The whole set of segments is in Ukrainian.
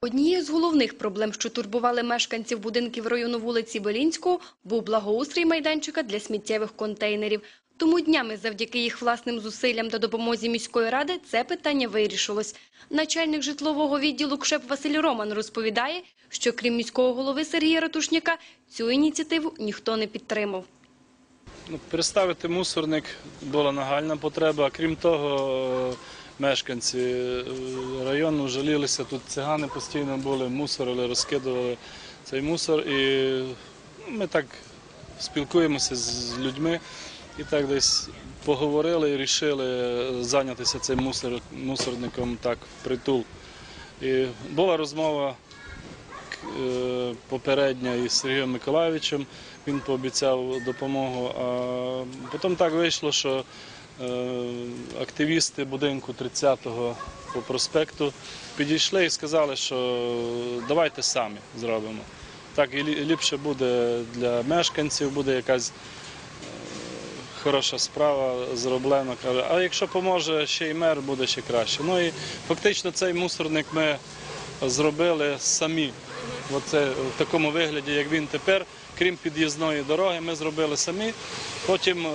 Однією з головних проблем, що турбували мешканців будинків району вулиці Белінського, був благоустрій майданчика для сміттєвих контейнерів. Тому днями завдяки їх власним зусиллям та допомозі міської ради це питання вирішилось. Начальник житлового відділу КШЕП Василь Роман розповідає, що крім міського голови Сергія Ратушняка, цю ініціативу ніхто не підтримав. Ну, переставити мусорник була нагальна потреба. Крім того, мешканці е, району жалілися. Тут цигани постійно були, мусорили, розкидували цей мусор. І ми так спілкуємося з людьми і так десь поговорили і вирішили зайнятися цим мусор, мусорником так впритул. І була розмова е, попередня із Сергієм Миколаївичем. Він пообіцяв допомогу. А потім так вийшло, що активісти будинку 30-го по проспекту підійшли і сказали, що давайте самі зробимо. Так і лі- ліпше буде для мешканців, буде якась е, хороша справа зроблена. Каже, а якщо поможе ще й мер, буде ще краще. Ну і фактично цей мусорник ми зробили самі. В такому вигляді, як він тепер, крім під'їзної дороги, ми зробили самі. Потім е,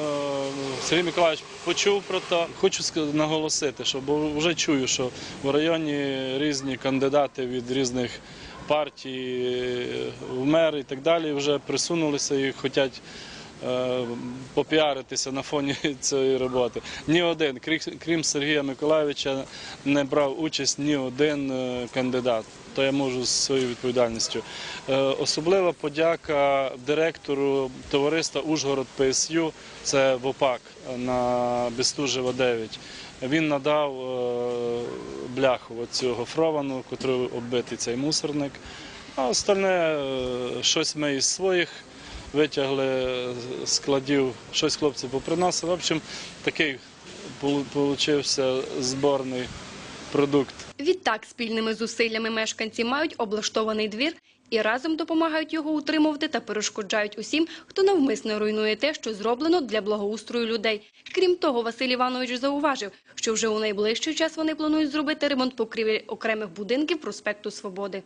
Сергій Миколаївич почув про те. Хочу наголосити, бо вже чую, що в районі різні кандидати від різних партій е, в мер і так далі вже присунулися і хочуть попіаритися на фоні цієї роботи. Ні один, крім Сергія Миколаївича, не брав участь ні один е, кандидат. То я можу з своєю відповідальністю. Е, Особлива подяка директору товариства Ужгород ПСЮ, це ВОПАК на Бестужева 9. Він надав е, бляху оцю гофровану, котру оббитий цей мусорник. А остальне е, щось ми із своїх витягли з складів, щось хлопці поприносили. В общем, такий получився зборний продукт. Відтак, спільними зусиллями мешканці мають облаштований двір і разом допомагають його утримувати та перешкоджають усім, хто навмисно руйнує те, що зроблено для благоустрою людей. Крім того, Василь Іванович зауважив, що вже у найближчий час вони планують зробити ремонт покрівель окремих будинків проспекту Свободи.